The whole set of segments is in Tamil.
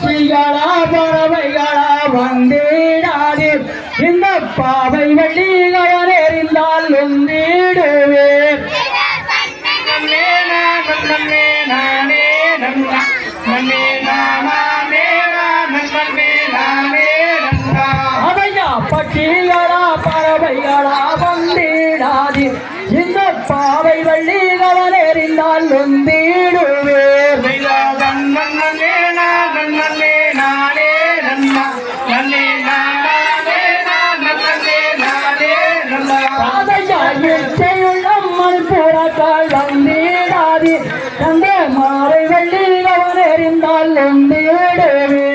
பசிகளா பறவைகளா வந்தேடாதே. இந்த பாவை வழிகள் எறிந்தால் உந்திடுவேன் அவையா பட்டிகளா பறவைகளா வந்தேடாதே. இந்த பாவை வள்ளிகள் எறிந்தால் உந்திடுவேன் எறிந்தால் உண்டிடுவே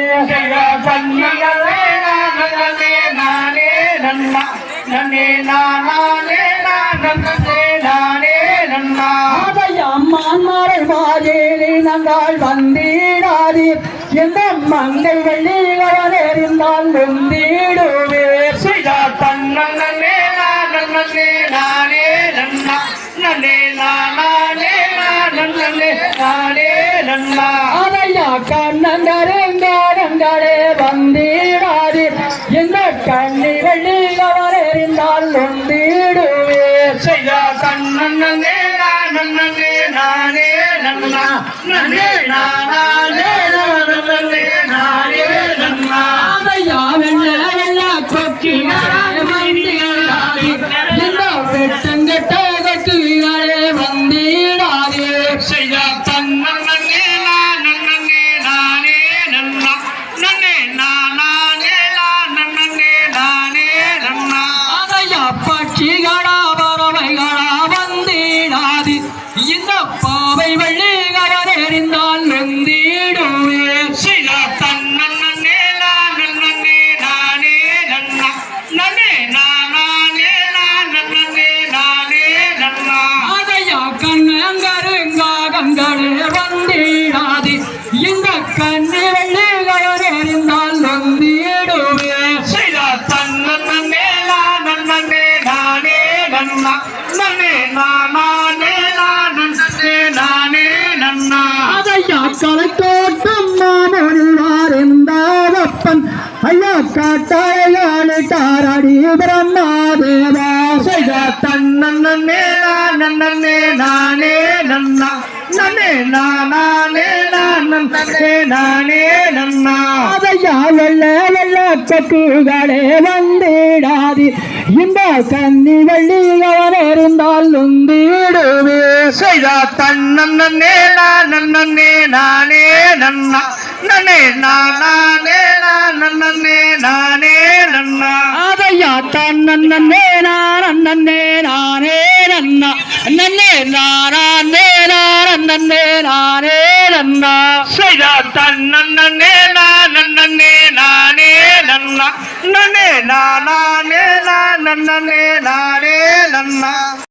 நானே நன்மா. நன்னே நானே நன்னே நானே நன்மா. அம்மான் மாறை மாதேலி நங்கால் வந்திடாது. எந்த மங்கை வெள்ளி அவன் எறிந்தால் உண்டிடுவே செய்தா தன்னே நன்னே நானே நன்னா நன்னே நானே கண்ணங்கரங்காரங்களே வந்திடாது இந்த கண்ணி வெள்ளி அவர் எறிந்தால் ஒந்திடுவே செய்யா கண்ணன்னே நன்னே நானே நன்னா நன்னே நானே நன்னே நானே நன்னா அதையா வெள்ள வெள்ள கொக்கி வந்திடாது செய்யா தன்னே நன்னே கண்ணங்கருங்காகங்களே வந்திடாது இந்த கண்ணு வெள்ளிகள் எறிந்தால் நொந்திடுவே தன்னே நன்னே நானே நன்னா நன்னே. நானே நன்னே நானே நன்னா. அதையா கலைத்தோட்டம் மாமொழிவார் எந்தாவப்பன் ஐயா காட்டாயாளி காரடி பிரம்மாதேவா செய்த தன்னே நன்னே நானே நன்னா. நன்னே நானே நன்னே நானே நன்னா. அதையா வெள்ள வெள்ள கட்டுகளே வந்திடாது. இந்த கன்னி வள்ளிகள் இருந்தால் உந்திடுவே செய்த தன்னே நன்னே நானே நன்னா. நன்னே நானே நன்னே நானே நன்னா. அதையா தன்னே நானே நானே நன்னா நானே நன்னே நானே நன்னா. செய்த தன்னே நானே நானே நன்னா. நன்னே நானே நன்னே நானே நன்னா.